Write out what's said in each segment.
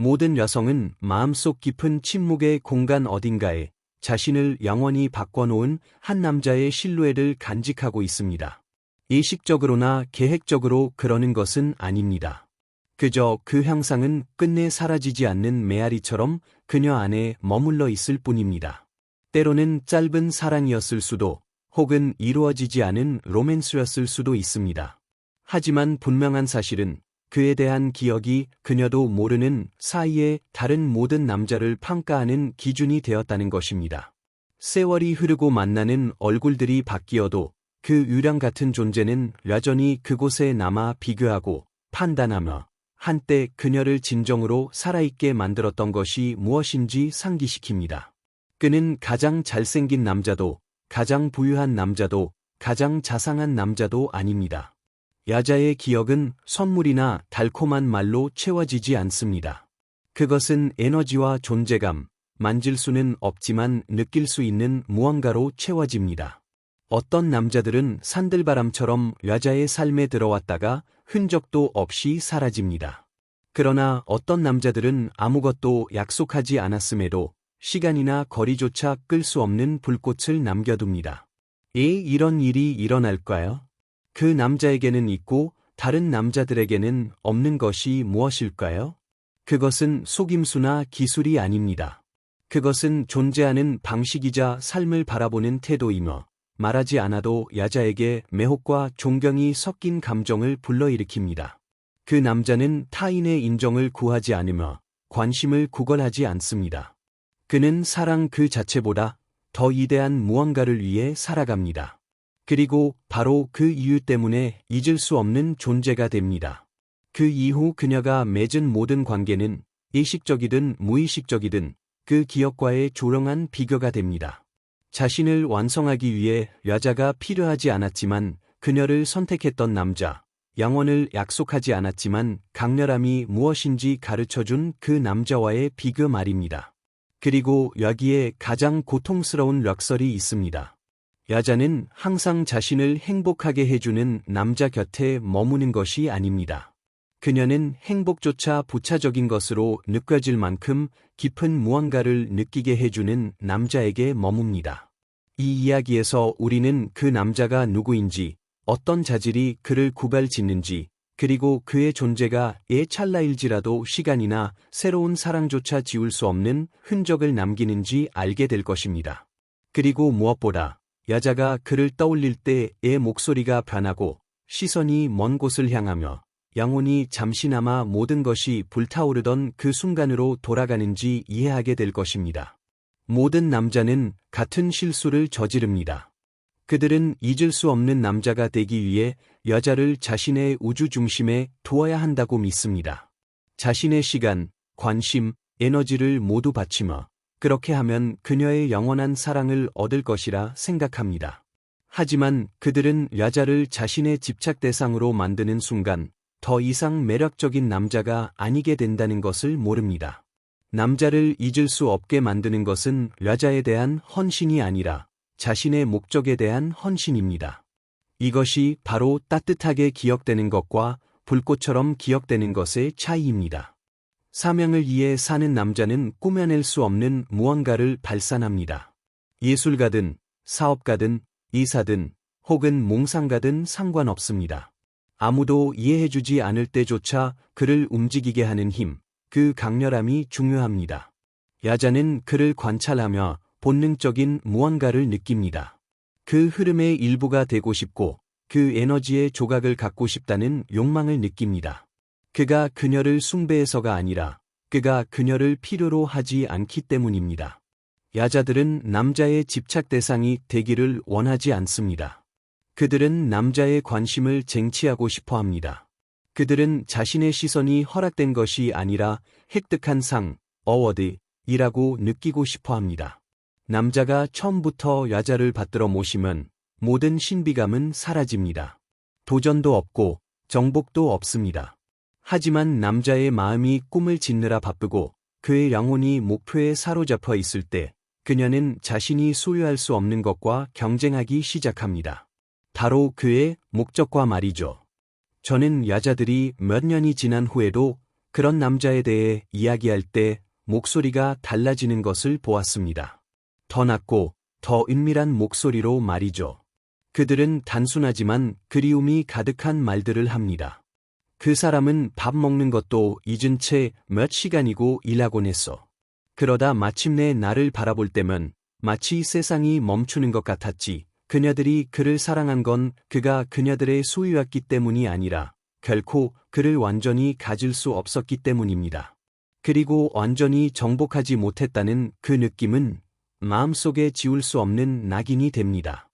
모든 여성은 마음속 깊은 침묵의 공간 어딘가에 자신을 영원히 바꿔놓은 한 남자의 실루엣을 간직하고 있습니다. 의식적으로나 계획적으로 그러는 것은 아닙니다. 그저 그 향상은 끝내 사라지지 않는 메아리처럼 그녀 안에 머물러 있을 뿐입니다. 때로는 짧은 사랑이었을 수도 혹은 이루어지지 않은 로맨스였을 수도 있습니다. 하지만 분명한 사실은 그에 대한 기억이 그녀도 모르는 사이에 다른 모든 남자를 평가하는 기준이 되었다는 것입니다. 세월이 흐르고 만나는 얼굴들이 바뀌어도 그 유령 같은 존재는 여전히 그곳에 남아 비교하고 판단하며 한때 그녀를 진정으로 살아있게 만들었던 것이 무엇인지 상기시킵니다. 그는 가장 잘생긴 남자도, 가장 부유한 남자도, 가장 자상한 남자도 아닙니다. 야자의 기억은 선물이나 달콤한 말로 채워지지 않습니다. 그것은 에너지와 존재감, 만질 수는 없지만 느낄 수 있는 무언가로 채워집니다. 어떤 남자들은 산들바람처럼 여자의 삶에 들어왔다가 흔적도 없이 사라집니다. 그러나 어떤 남자들은 아무것도 약속하지 않았음에도 시간이나 거리조차 끌 수 없는 불꽃을 남겨둡니다. 에 이런 일이 일어날까요? 그 남자에게는 있고 다른 남자들에게는 없는 것이 무엇일까요? 그것은 속임수나 기술이 아닙니다. 그것은 존재하는 방식이자 삶을 바라보는 태도이며 말하지 않아도 야자에게 매혹과 존경이 섞인 감정을 불러일으킵니다. 그 남자는 타인의 인정을 구하지 않으며 관심을 구걸하지 않습니다. 그는 사랑 그 자체보다 더 이대한 무언가를 위해 살아갑니다. 그리고 바로 그 이유 때문에 잊을 수 없는 존재가 됩니다. 그 이후 그녀가 맺은 모든 관계는 의식적이든 무의식적이든 그 기억과의 조롱한 비교가 됩니다. 자신을 완성하기 위해 여자가 필요하지 않았지만 그녀를 선택했던 남자, 영원을 약속하지 않았지만 강렬함이 무엇인지 가르쳐준 그 남자와의 비교 말입니다. 그리고 여기에 가장 고통스러운 력설이 있습니다. 여자는 항상 자신을 행복하게 해주는 남자 곁에 머무는 것이 아닙니다. 그녀는 행복조차 부차적인 것으로 느껴질 만큼 깊은 무언가를 느끼게 해주는 남자에게 머뭅니다. 이 이야기에서 우리는 그 남자가 누구인지, 어떤 자질이 그를 구별짓는지, 그리고 그의 존재가 애 찰나일지라도 시간이나 새로운 사랑조차 지울 수 없는 흔적을 남기는지 알게 될 것입니다. 그리고 무엇보다 여자가 그를 떠올릴 때의 목소리가 변하고 시선이 먼 곳을 향하며 영혼이 잠시나마 모든 것이 불타오르던 그 순간으로 돌아가는지 이해하게 될 것입니다. 모든 남자는 같은 실수를 저지릅니다. 그들은 잊을 수 없는 남자가 되기 위해 여자를 자신의 우주 중심에 두어야 한다고 믿습니다. 자신의 시간, 관심, 에너지를 모두 바치며 그렇게 하면 그녀의 영원한 사랑을 얻을 것이라 생각합니다. 하지만 그들은 여자를 자신의 집착 대상으로 만드는 순간 더 이상 매력적인 남자가 아니게 된다는 것을 모릅니다. 남자를 잊을 수 없게 만드는 것은 여자에 대한 헌신이 아니라 자신의 목적에 대한 헌신입니다. 이것이 바로 따뜻하게 기억되는 것과 불꽃처럼 기억되는 것의 차이입니다. 사명을 위해 사는 남자는 꾸며낼 수 없는 무언가를 발산합니다. 예술가든, 사업가든, 이사든, 혹은 몽상가든 상관없습니다. 아무도 이해해주지 않을 때조차 그를 움직이게 하는 힘, 그 강렬함이 중요합니다. 야자는 그를 관찰하며 본능적인 무언가를 느낍니다. 그 흐름의 일부가 되고 싶고 그 에너지의 조각을 갖고 싶다는 욕망을 느낍니다. 그가 그녀를 숭배해서가 아니라 그가 그녀를 필요로 하지 않기 때문입니다. 야자들은 남자의 집착 대상이 되기를 원하지 않습니다. 그들은 남자의 관심을 쟁취하고 싶어 합니다. 그들은 자신의 시선이 허락된 것이 아니라 획득한 상, 어워드이라고 느끼고 싶어 합니다. 남자가 처음부터 여자를 받들어 모시면 모든 신비감은 사라집니다. 도전도 없고 정복도 없습니다. 하지만 남자의 마음이 꿈을 짓느라 바쁘고 그의 영혼이 목표에 사로잡혀 있을 때 그녀는 자신이 소유할 수 없는 것과 경쟁하기 시작합니다. 바로 그의 목적과 말이죠. 저는 여자들이 몇 년이 지난 후에도 그런 남자에 대해 이야기할 때 목소리가 달라지는 것을 보았습니다. 더 낮고 더 은밀한 목소리로 말이죠. 그들은 단순하지만 그리움이 가득한 말들을 합니다. 그 사람은 밥 먹는 것도 잊은 채 몇 시간이고 일하곤 했어. 그러다 마침내 나를 바라볼 때면 마치 세상이 멈추는 것 같았지. 그녀들이 그를 사랑한 건 그가 그녀들의 소유였기 때문이 아니라 결코 그를 완전히 가질 수 없었기 때문입니다. 그리고 완전히 정복하지 못했다는 그 느낌은 마음속에 지울 수 없는 낙인이 됩니다.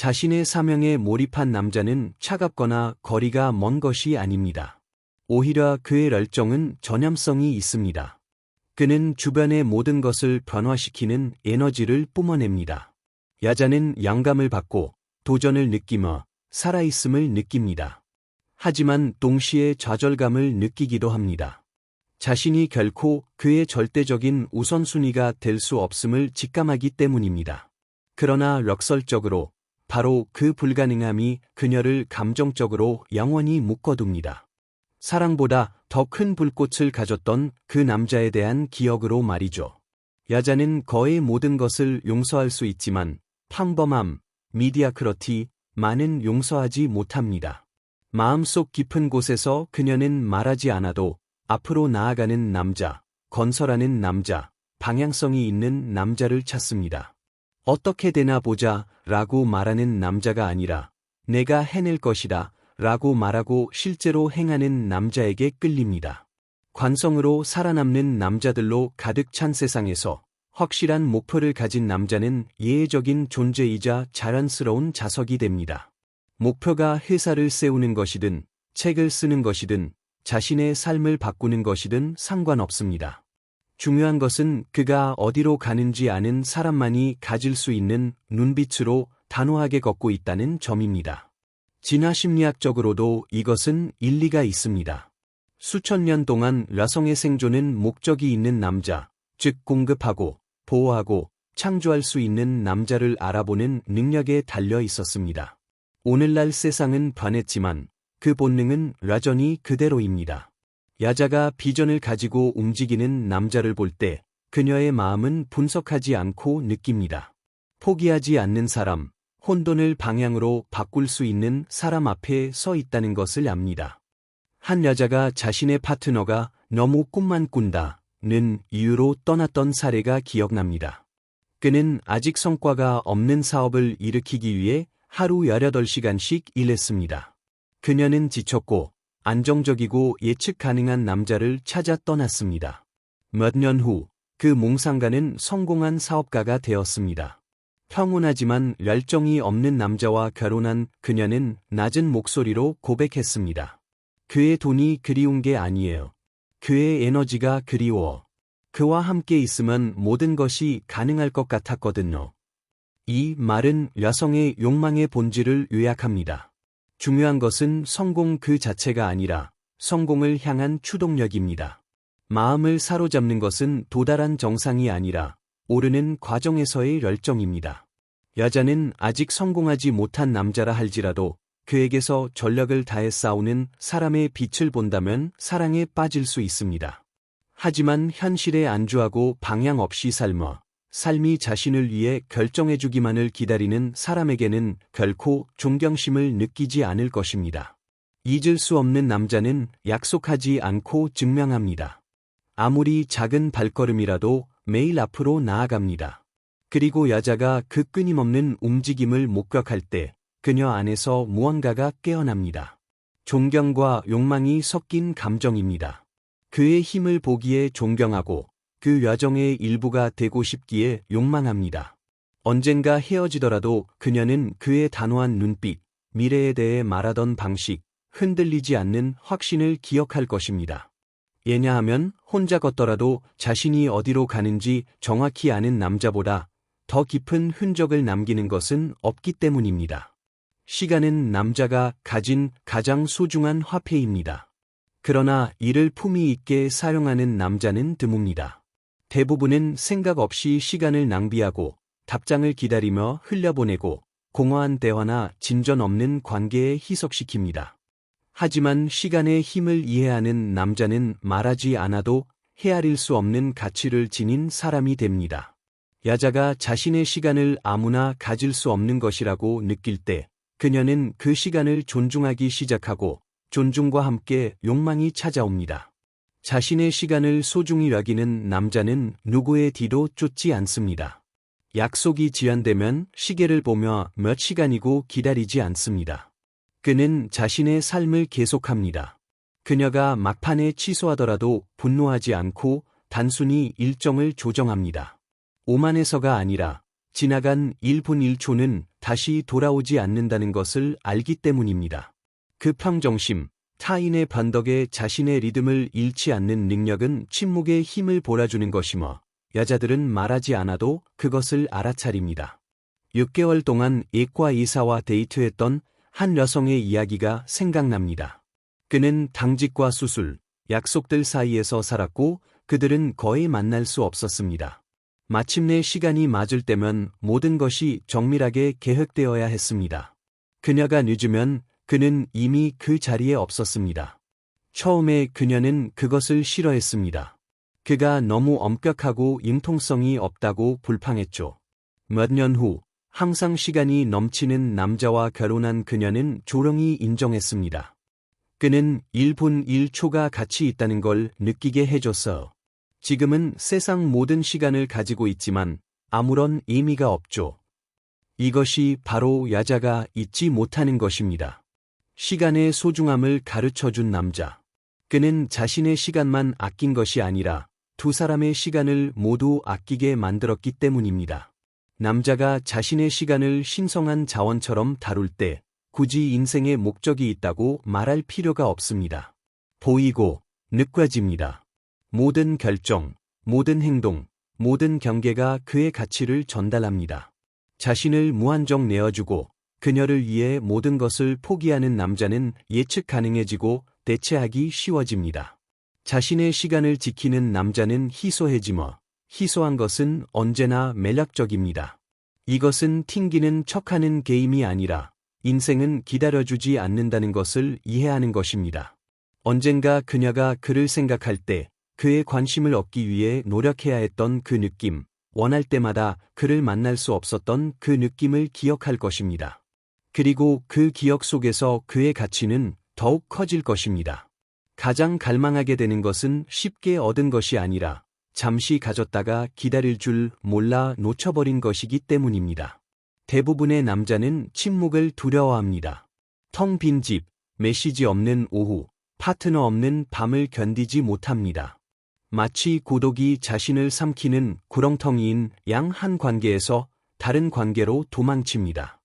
자신의 사명에 몰입한 남자는 차갑거나 거리가 먼 것이 아닙니다. 오히려 그의 열정은 전염성이 있습니다. 그는 주변의 모든 것을 변화시키는 에너지를 뿜어냅니다. 여자는 영감을 받고 도전을 느끼며 살아있음을 느낍니다. 하지만 동시에 좌절감을 느끼기도 합니다. 자신이 결코 그의 절대적인 우선순위가 될 수 없음을 직감하기 때문입니다. 그러나 역설적으로 바로 그 불가능함이 그녀를 감정적으로 영원히 묶어둡니다. 사랑보다 더 큰 불꽃을 가졌던 그 남자에 대한 기억으로 말이죠. 여자는 거의 모든 것을 용서할 수 있지만 평범함, 미디아크러티, 많은 용서하지 못합니다. 마음속 깊은 곳에서 그녀는 말하지 않아도 앞으로 나아가는 남자, 건설하는 남자, 방향성이 있는 남자를 찾습니다. 어떻게 되나 보자 라고 말하는 남자가 아니라 내가 해낼 것이다 라고 말하고 실제로 행하는 남자에게 끌립니다. 관성으로 살아남는 남자들로 가득 찬 세상에서 확실한 목표를 가진 남자는 예외적인 존재이자 자연스러운 자석이 됩니다. 목표가 회사를 세우는 것이든 책을 쓰는 것이든 자신의 삶을 바꾸는 것이든 상관없습니다. 중요한 것은 그가 어디로 가는지 아는 사람만이 가질 수 있는 눈빛으로 단호하게 걷고 있다는 점입니다. 진화 심리학적으로도 이것은 일리가 있습니다. 수천 년 동안 여성의 생존은 목적이 있는 남자, 즉 공급하고 보호하고 창조할 수 있는 남자를 알아보는 능력에 달려 있었습니다. 오늘날 세상은 변했지만 그 본능은 여전히 그대로입니다. 야자가 비전을 가지고 움직이는 남자를 볼 때 그녀의 마음은 분석하지 않고 느낍니다. 포기하지 않는 사람, 혼돈을 방향으로 바꿀 수 있는 사람 앞에 서 있다는 것을 압니다. 한 여자가 자신의 파트너가 너무 꿈만 꾼다 는 이유로 떠났던 사례가 기억납니다. 그는 아직 성과가 없는 사업을 일으키기 위해 하루 18시간씩 일했습니다. 그녀는 지쳤고 안정적이고 예측 가능한 남자를 찾아 떠났습니다. 몇 년 후 그 몽상가는 성공한 사업가가 되었습니다. 평온하지만 열정이 없는 남자와 결혼한 그녀는 낮은 목소리로 고백했습니다. 그의 돈이 그리운 게 아니에요. 그의 에너지가 그리워. 그와 함께 있으면 모든 것이 가능할 것 같았거든요. 이 말은 여성의 욕망의 본질을 요약합니다. 중요한 것은 성공 그 자체가 아니라 성공을 향한 추동력입니다. 마음을 사로잡는 것은 도달한 정상이 아니라 오르는 과정에서의 열정입니다. 여자는 아직 성공하지 못한 남자라 할지라도 그에게서 전력을 다해 싸우는 사람의 빛을 본다면 사랑에 빠질 수 있습니다. 하지만 현실에 안주하고 방향 없이 삶아 삶이 자신을 위해 결정해주기만을 기다리는 사람에게는 결코 존경심을 느끼지 않을 것입니다. 잊을 수 없는 남자는 약속하지 않고 증명합니다. 아무리 작은 발걸음이라도 매일 앞으로 나아갑니다. 그리고 여자가 그 끊임없는 움직임을 목격할 때 그녀 안에서 무언가가 깨어납니다. 존경과 욕망이 섞인 감정입니다. 그의 힘을 보기에 존경하고 그 여정의 일부가 되고 싶기에 욕망합니다. 언젠가 헤어지더라도 그녀는 그의 단호한 눈빛, 미래에 대해 말하던 방식, 흔들리지 않는 확신을 기억할 것입니다. 예냐하면 혼자 걷더라도 자신이 어디로 가는지 정확히 아는 남자보다 더 깊은 흔적을 남기는 것은 없기 때문입니다. 시간은 남자가 가진 가장 소중한 화폐입니다. 그러나 이를 품위 있게 사용하는 남자는 드뭅니다. 대부분은 생각 없이 시간을 낭비하고 답장을 기다리며 흘려보내고 공허한 대화나 진전 없는 관계에 희석시킵니다. 하지만 시간의 힘을 이해하는 남자는 말하지 않아도 헤아릴 수 없는 가치를 지닌 사람이 됩니다. 야자가 자신의 시간을 아무나 가질 수 없는 것이라고 느낄 때 그녀는 그 시간을 존중하기 시작하고 존중과 함께 욕망이 찾아옵니다. 자신의 시간을 소중히 여기는 남자는 누구의 뒤도 쫓지 않습니다. 약속이 지연되면 시계를 보며 몇 시간이고 기다리지 않습니다. 그는 자신의 삶을 계속합니다. 그녀가 막판에 취소하더라도 분노하지 않고 단순히 일정을 조정합니다. 오만에서가 아니라 지나간 1분 1초는 다시 돌아오지 않는다는 것을 알기 때문입니다. 그 평정심, 타인의 반덕에 자신의 리듬을 잃지 않는 능력은 침묵의 힘을 몰아주는 것이며 여자들은 말하지 않아도 그것을 알아차립니다. 6개월 동안 예과 이사와 데이트했던 한 여성의 이야기가 생각납니다. 그는 당직과 수술, 약속들 사이에서 살았고 그들은 거의 만날 수 없었습니다. 마침내 시간이 맞을 때면 모든 것이 정밀하게 계획되어야 했습니다. 그녀가 늦으면 그는 이미 그 자리에 없었습니다. 처음에 그녀는 그것을 싫어했습니다. 그가 너무 엄격하고 융통성이 없다고 불평했죠. 몇 년 후, 항상 시간이 넘치는 남자와 결혼한 그녀는 조롱이 인정했습니다. 그는 1분 1초가 가치 있다는 걸 느끼게 해줬어요. 지금은 세상 모든 시간을 가지고 있지만 아무런 의미가 없죠. 이것이 바로 야자가 잊지 못하는 것입니다. 시간의 소중함을 가르쳐 준 남자. 그는 자신의 시간만 아낀 것이 아니라 두 사람의 시간을 모두 아끼게 만들었기 때문입니다. 남자가 자신의 시간을 신성한 자원처럼 다룰 때 굳이 인생의 목적이 있다고 말할 필요가 없습니다. 보이고 느껴집니다. 모든 결정, 모든 행동, 모든 경계가 그의 가치를 전달합니다. 자신을 무한정 내어주고 그녀를 위해 모든 것을 포기하는 남자는 예측 가능해지고 대체하기 쉬워집니다. 자신의 시간을 지키는 남자는 희소해지며 희소한 것은 언제나 매력적입니다. 이것은 튕기는 척하는 게임이 아니라 인생은 기다려주지 않는다는 것을 이해하는 것입니다. 언젠가 그녀가 그를 생각할 때 그의 관심을 얻기 위해 노력해야 했던 그 느낌, 원할 때마다 그를 만날 수 없었던 그 느낌을 기억할 것입니다. 그리고 그 기억 속에서 그의 가치는 더욱 커질 것입니다. 가장 갈망하게 되는 것은 쉽게 얻은 것이 아니라 잠시 가졌다가 기다릴 줄 몰라 놓쳐버린 것이기 때문입니다. 대부분의 남자는 침묵을 두려워합니다. 텅 빈 집, 메시지 없는 오후, 파트너 없는 밤을 견디지 못합니다. 마치 고독이 자신을 삼키는 구렁텅이인 양 한 관계에서 다른 관계로 도망칩니다.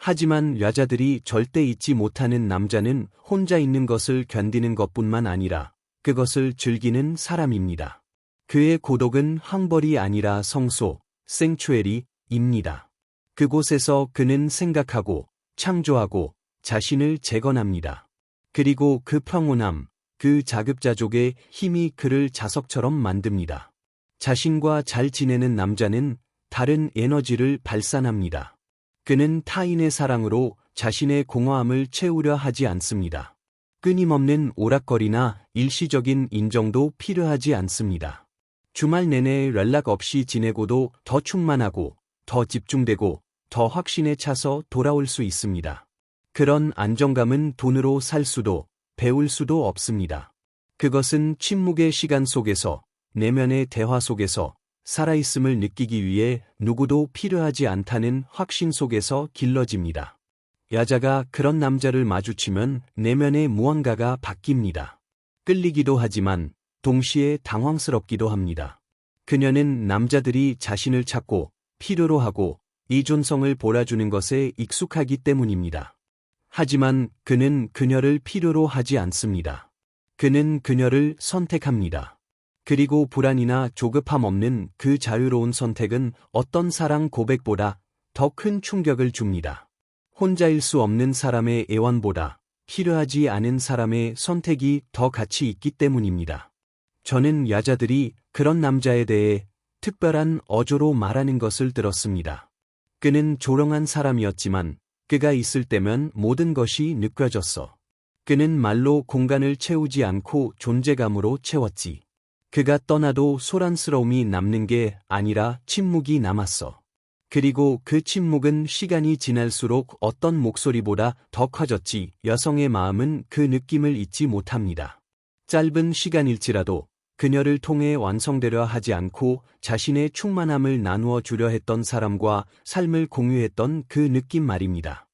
하지만 여자들이 절대 잊지 못하는 남자는 혼자 있는 것을 견디는 것뿐만 아니라 그것을 즐기는 사람입니다. 그의 고독은 황벌이 아니라 성소, 생추에리입니다. 그곳에서 그는 생각하고 창조하고 자신을 재건합니다. 그리고 그 평온함, 그 자급자족의 힘이 그를 자석처럼 만듭니다. 자신과 잘 지내는 남자는 다른 에너지를 발산합니다. 그는 타인의 사랑으로 자신의 공허함을 채우려 하지 않습니다. 끊임없는 오락거리나 일시적인 인정도 필요하지 않습니다. 주말 내내 연락 없이 지내고도 더 충만하고, 더 집중되고, 더 확신에 차서 돌아올 수 있습니다. 그런 안정감은 돈으로 살 수도, 배울 수도 없습니다. 그것은 침묵의 시간 속에서, 내면의 대화 속에서, 살아있음을 느끼기 위해 누구도 필요하지 않다는 확신 속에서 길러집니다. 여자가 그런 남자를 마주치면 내면의 무언가가 바뀝니다. 끌리기도 하지만 동시에 당황스럽기도 합니다. 그녀는 남자들이 자신을 찾고 필요로 하고 이존성을 몰아주는 것에 익숙하기 때문입니다. 하지만 그는 그녀를 필요로 하지 않습니다. 그는 그녀를 선택합니다. 그리고 불안이나 조급함 없는 그 자유로운 선택은 어떤 사랑 고백보다 더 큰 충격을 줍니다. 혼자일 수 없는 사람의 애원보다 필요하지 않은 사람의 선택이 더 가치 있기 때문입니다. 저는 여자들이 그런 남자에 대해 특별한 어조로 말하는 것을 들었습니다. 그는 조롱한 사람이었지만 그가 있을 때면 모든 것이 느껴졌어. 그는 말로 공간을 채우지 않고 존재감으로 채웠지. 그가 떠나도 소란스러움이 남는 게 아니라 침묵이 남았어. 그리고 그 침묵은 시간이 지날수록 어떤 목소리보다 더 커졌지 여성의 마음은 그 느낌을 잊지 못합니다. 짧은 시간일지라도 그녀를 통해 완성되려 하지 않고 자신의 충만함을 나누어 주려 했던 사람과 삶을 공유했던 그 느낌 말입니다.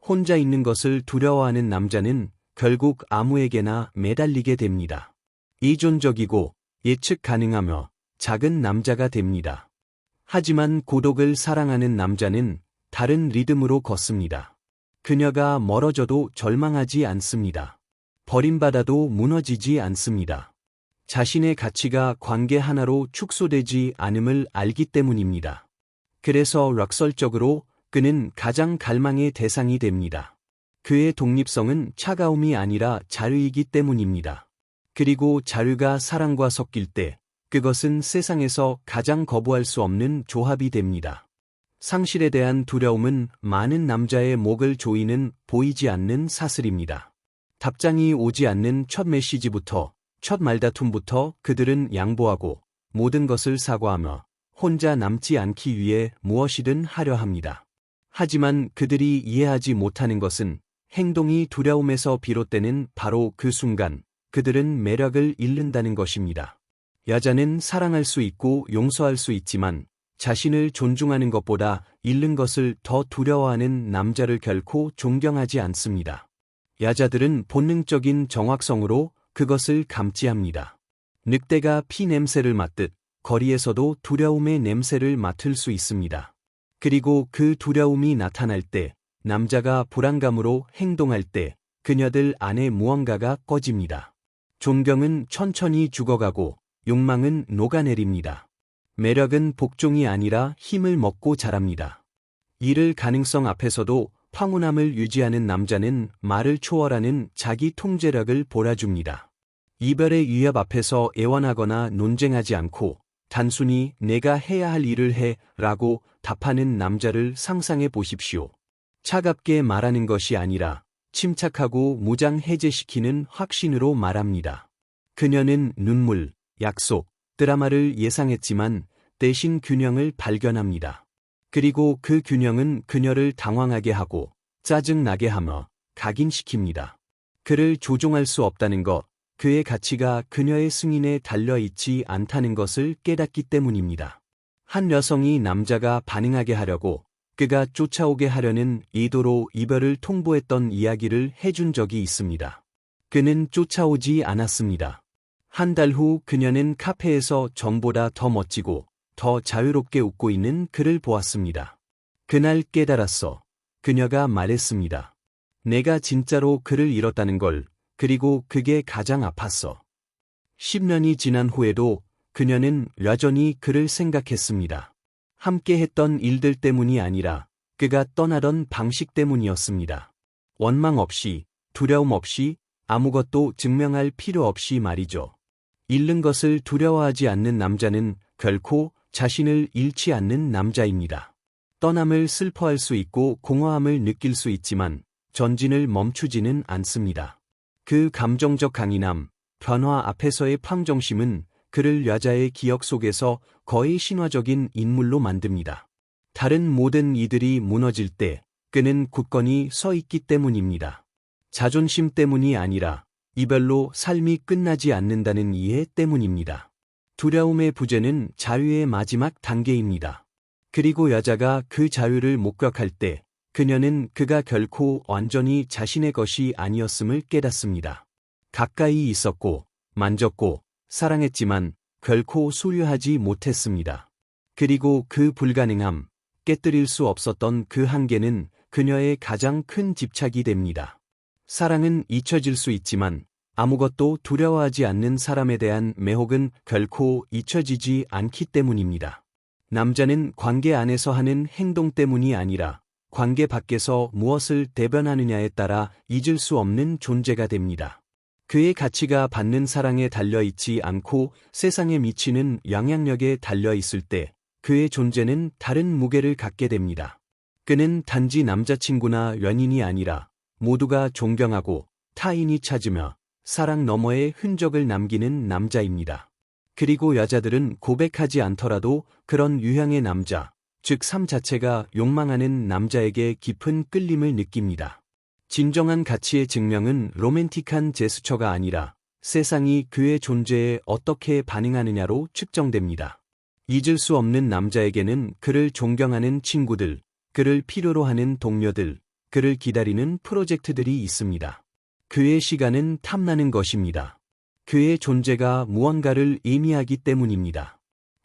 혼자 있는 것을 두려워하는 남자는 결국 아무에게나 매달리게 됩니다. 이존적이고 예측 가능하며 작은 남자가 됩니다. 하지만 고독을 사랑하는 남자는 다른 리듬으로 걷습니다. 그녀가 멀어져도 절망하지 않습니다. 버림받아도 무너지지 않습니다. 자신의 가치가 관계 하나로 축소되지 않음을 알기 때문입니다. 그래서 락설적으로 그는 가장 갈망의 대상이 됩니다. 그의 독립성은 차가움이 아니라 자유이기 때문입니다. 그리고 자유가 사랑과 섞일 때 그것은 세상에서 가장 거부할 수 없는 조합이 됩니다. 상실에 대한 두려움은 많은 남자의 목을 조이는 보이지 않는 사슬입니다. 답장이 오지 않는 첫 메시지부터 첫 말다툼부터 그들은 양보하고 모든 것을 사과하며 혼자 남지 않기 위해 무엇이든 하려 합니다. 하지만 그들이 이해하지 못하는 것은 행동이 두려움에서 비롯되는 바로 그 순간 그들은 매력을 잃는다는 것입니다. 여자는 사랑할 수 있고 용서할 수 있지만 자신을 존중하는 것보다 잃는 것을 더 두려워하는 남자를 결코 존경하지 않습니다. 여자들은 본능적인 정확성으로 그것을 감지합니다. 늑대가 피 냄새를 맡듯 거리에서도 두려움의 냄새를 맡을 수 있습니다. 그리고 그 두려움이 나타날 때 남자가 불안감으로 행동할 때 그녀들 안에 무언가가 꺼집니다. 존경은 천천히 죽어가고 욕망은 녹아내립니다. 매력은 복종이 아니라 힘을 먹고 자랍니다. 이를 가능성 앞에서도 황운함을 유지하는 남자는 말을 초월하는 자기 통제력을 몰아줍니다. 이별의 위협 앞에서 애원하거나 논쟁하지 않고 단순히 내가 해야 할 일을 해 라고 답하는 남자를 상상해 보십시오. 차갑게 말하는 것이 아니라 침착하고 무장 해제시키는 확신으로 말합니다. 그녀는 눈물, 약속, 드라마를 예상했지만 대신 균형을 발견합니다. 그리고 그 균형은 그녀를 당황하게 하고 짜증나게 하며 각인시킵니다. 그를 조종할 수 없다는 것, 그의 가치가 그녀의 승인에 달려있지 않다는 것을 깨닫기 때문입니다. 한 여성이 남자가 반응하게 하려고 그가 쫓아오게 하려는 의도로 이별을 통보했던 이야기를 해준 적이 있습니다. 그는 쫓아오지 않았습니다. 한 달 후 그녀는 카페에서 전보다 더 멋지고 더 자유롭게 웃고 있는 그를 보았습니다. 그날 깨달았어. 그녀가 말했습니다. 내가 진짜로 그를 잃었다는 걸, 그리고 그게 가장 아팠어. 10년이 지난 후에도 그녀는 여전히 그를 생각했습니다. 함께 했던 일들 때문이 아니라 그가 떠나던 방식 때문이었습니다. 원망 없이, 두려움 없이, 아무것도 증명할 필요 없이 말이죠. 잃는 것을 두려워하지 않는 남자는 결코 자신을 잃지 않는 남자입니다. 떠남을 슬퍼할 수 있고 공허함을 느낄 수 있지만 전진을 멈추지는 않습니다. 그 감정적 강인함, 변화 앞에서의 팡정심은 그를 여자의 기억 속에서 거의 신화적인 인물로 만듭니다. 다른 모든 이들이 무너질 때 그는 굳건히 서 있기 때문입니다. 자존심 때문이 아니라 이별로 삶이 끝나지 않는다는 이해 때문입니다. 두려움의 부재는 자유의 마지막 단계입니다. 그리고 여자가 그 자유를 목격할 때 그녀는 그가 결코 완전히 자신의 것이 아니었음을 깨닫습니다. 가까이 있었고, 만졌고, 사랑했지만 결코 소유하지 못했습니다. 그리고 그 불가능함, 깨뜨릴 수 없었던 그 한계는 그녀의 가장 큰 집착이 됩니다. 사랑은 잊혀질 수 있지만 아무것도 두려워하지 않는 사람에 대한 매혹은 결코 잊혀지지 않기 때문입니다. 남자는 관계 안에서 하는 행동 때문이 아니라 관계 밖에서 무엇을 대변하느냐에 따라 잊을 수 없는 존재가 됩니다. 그의 가치가 받는 사랑에 달려있지 않고 세상에 미치는 영향력에 달려있을 때 그의 존재는 다른 무게를 갖게 됩니다. 그는 단지 남자친구나 연인이 아니라 모두가 존경하고 타인이 찾으며 사랑 너머의 흔적을 남기는 남자입니다. 그리고 여자들은 고백하지 않더라도 그런 유형의 남자, 즉 삶 자체가 욕망하는 남자에게 깊은 끌림을 느낍니다. 진정한 가치의 증명은 로맨틱한 제스처가 아니라 세상이 그의 존재에 어떻게 반응하느냐로 측정됩니다. 잊을 수 없는 남자에게는 그를 존경하는 친구들, 그를 필요로 하는 동료들, 그를 기다리는 프로젝트들이 있습니다. 그의 시간은 탐나는 것입니다. 그의 존재가 무언가를 의미하기 때문입니다.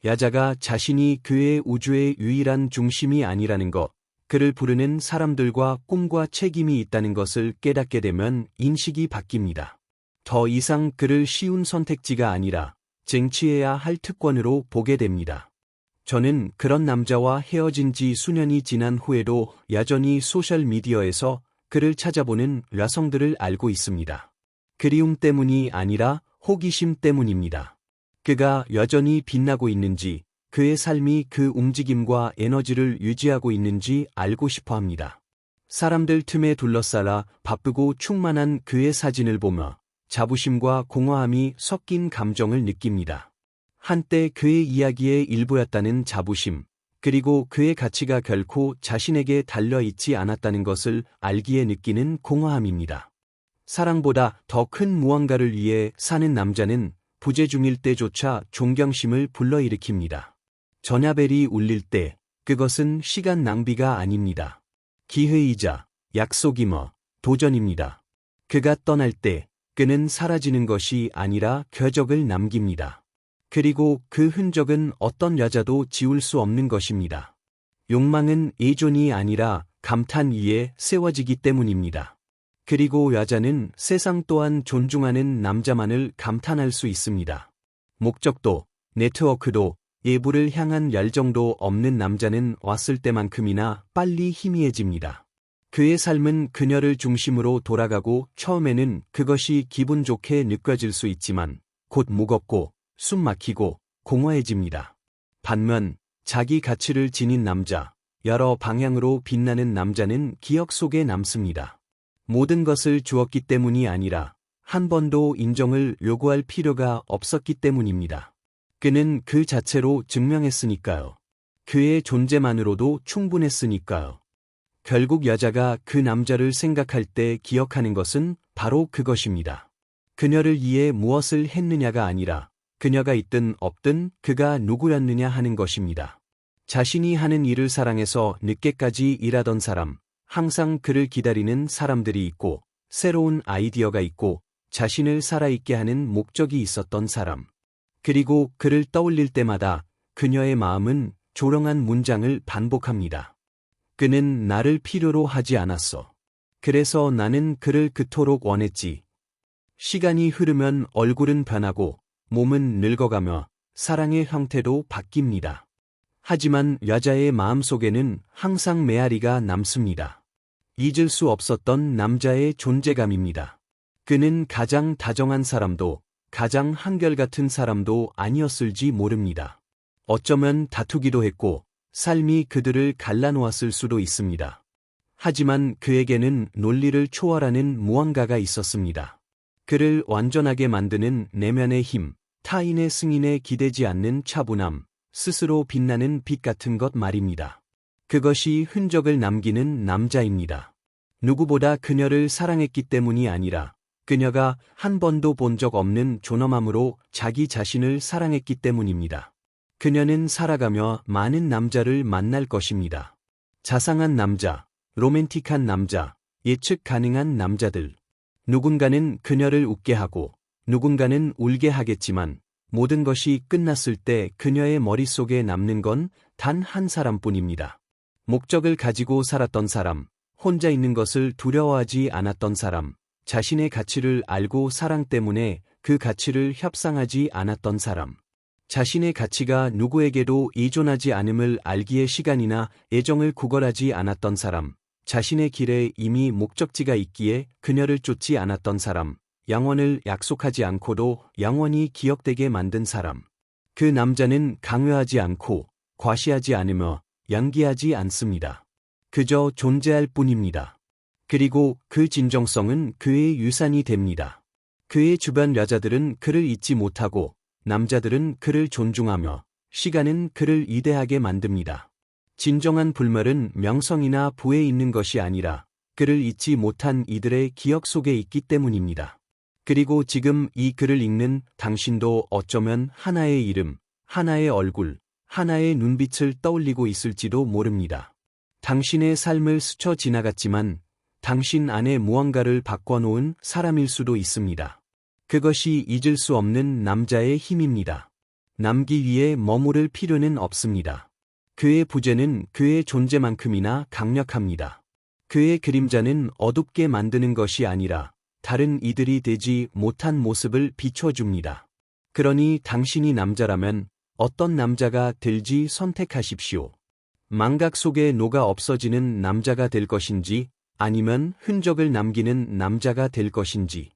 야자가 자신이 그의 우주의 유일한 중심이 아니라는 것, 그를 부르는 사람들과 꿈과 책임이 있다는 것을 깨닫게 되면 인식이 바뀝니다. 더 이상 그를 쉬운 선택지가 아니라 쟁취해야 할 특권으로 보게 됩니다. 저는 그런 남자와 헤어진 지 수년이 지난 후에도 여전히 소셜미디어에서 그를 찾아보는 여성들을 알고 있습니다. 그리움 때문이 아니라 호기심 때문입니다. 그가 여전히 빛나고 있는지, 그의 삶이 그 움직임과 에너지를 유지하고 있는지 알고 싶어 합니다. 사람들 틈에 둘러싸라 바쁘고 충만한 그의 사진을 보며 자부심과 공허함이 섞인 감정을 느낍니다. 한때 그의 이야기의 일부였다는 자부심, 그리고 그의 가치가 결코 자신에게 달려있지 않았다는 것을 알기에 느끼는 공허함입니다. 사랑보다 더 큰 무언가를 위해 사는 남자는 부재 중일 때조차 존경심을 불러일으킵니다. 전야벨이 울릴 때 그것은 시간 낭비가 아닙니다. 기회이자 약속이며 도전입니다. 그가 떠날 때 그는 사라지는 것이 아니라 궤적을 남깁니다. 그리고 그 흔적은 어떤 여자도 지울 수 없는 것입니다. 욕망은 예존이 아니라 감탄 위에 세워지기 때문입니다. 그리고 여자는 세상 또한 존중하는 남자만을 감탄할 수 있습니다. 목적도, 네트워크도, 예부를 향한 열정도 없는 남자는 왔을 때만큼이나 빨리 희미해집니다. 그의 삶은 그녀를 중심으로 돌아가고 처음에는 그것이 기분 좋게 느껴질 수 있지만 곧 무겁고 숨 막히고 공허해집니다. 반면 자기 가치를 지닌 남자, 여러 방향으로 빛나는 남자는 기억 속에 남습니다. 모든 것을 주었기 때문이 아니라 한 번도 인정을 요구할 필요가 없었기 때문입니다. 그는 그 자체로 증명했으니까요. 그의 존재만으로도 충분했으니까요. 결국 여자가 그 남자를 생각할 때 기억하는 것은 바로 그것입니다. 그녀를 위해 무엇을 했느냐가 아니라 그녀가 있든 없든 그가 누구였느냐 하는 것입니다. 자신이 하는 일을 사랑해서 늦게까지 일하던 사람, 항상 그를 기다리는 사람들이 있고, 새로운 아이디어가 있고, 자신을 살아있게 하는 목적이 있었던 사람. 그리고 그를 떠올릴 때마다 그녀의 마음은 조롱한 문장을 반복합니다. 그는 나를 필요로 하지 않았어. 그래서 나는 그를 그토록 원했지. 시간이 흐르면 얼굴은 변하고 몸은 늙어가며 사랑의 형태도 바뀝니다. 하지만 여자의 마음속에는 항상 메아리가 남습니다. 잊을 수 없었던 남자의 존재감입니다. 그는 가장 다정한 사람도 가장 한결같은 사람도 아니었을지 모릅니다. 어쩌면 다투기도 했고 삶이 그들을 갈라놓았을 수도 있습니다. 하지만 그에게는 논리를 초월하는 무언가가 있었습니다. 그를 완전하게 만드는 내면의 힘, 타인의 승인에 기대지 않는 차분함, 스스로 빛나는 빛 같은 것 말입니다. 그것이 흔적을 남기는 남자입니다. 누구보다 그녀를 사랑했기 때문이 아니라 그녀가 한 번도 본 적 없는 존엄함으로 자기 자신을 사랑했기 때문입니다. 그녀는 살아가며 많은 남자를 만날 것입니다. 자상한 남자, 로맨틱한 남자, 예측 가능한 남자들. 누군가는 그녀를 웃게 하고 누군가는 울게 하겠지만 모든 것이 끝났을 때 그녀의 머릿속에 남는 건 단 한 사람뿐입니다. 목적을 가지고 살았던 사람, 혼자 있는 것을 두려워하지 않았던 사람, 자신의 가치를 알고 사랑 때문에 그 가치를 협상하지 않았던 사람. 자신의 가치가 누구에게도 의존하지 않음을 알기에 시간이나 애정을 구걸하지 않았던 사람. 자신의 길에 이미 목적지가 있기에 그녀를 쫓지 않았던 사람. 양원을 약속하지 않고도 양원이 기억되게 만든 사람. 그 남자는 강요하지 않고 과시하지 않으며 양기하지 않습니다. 그저 존재할 뿐입니다. 그리고 그 진정성은 그의 유산이 됩니다. 그의 주변 여자들은 그를 잊지 못하고 남자들은 그를 존중하며 시간은 그를 이대하게 만듭니다. 진정한 불멸은 명성이나 부에 있는 것이 아니라 그를 잊지 못한 이들의 기억 속에 있기 때문입니다. 그리고 지금 이 글을 읽는 당신도 어쩌면 하나의 이름, 하나의 얼굴, 하나의 눈빛을 떠올리고 있을지도 모릅니다. 당신의 삶을 스쳐 지나갔지만 당신 안에 무언가를 바꿔놓은 사람일 수도 있습니다. 그것이 잊을 수 없는 남자의 힘입니다. 남기 위해 머무를 필요는 없습니다. 그의 부재는 그의 존재만큼이나 강력합니다. 그의 그림자는 어둡게 만드는 것이 아니라 다른 이들이 되지 못한 모습을 비춰줍니다. 그러니 당신이 남자라면 어떤 남자가 될지 선택하십시오. 망각 속에 녹아 없어지는 남자가 될 것인지 아니면 흔적을 남기는 남자가 될 것인지.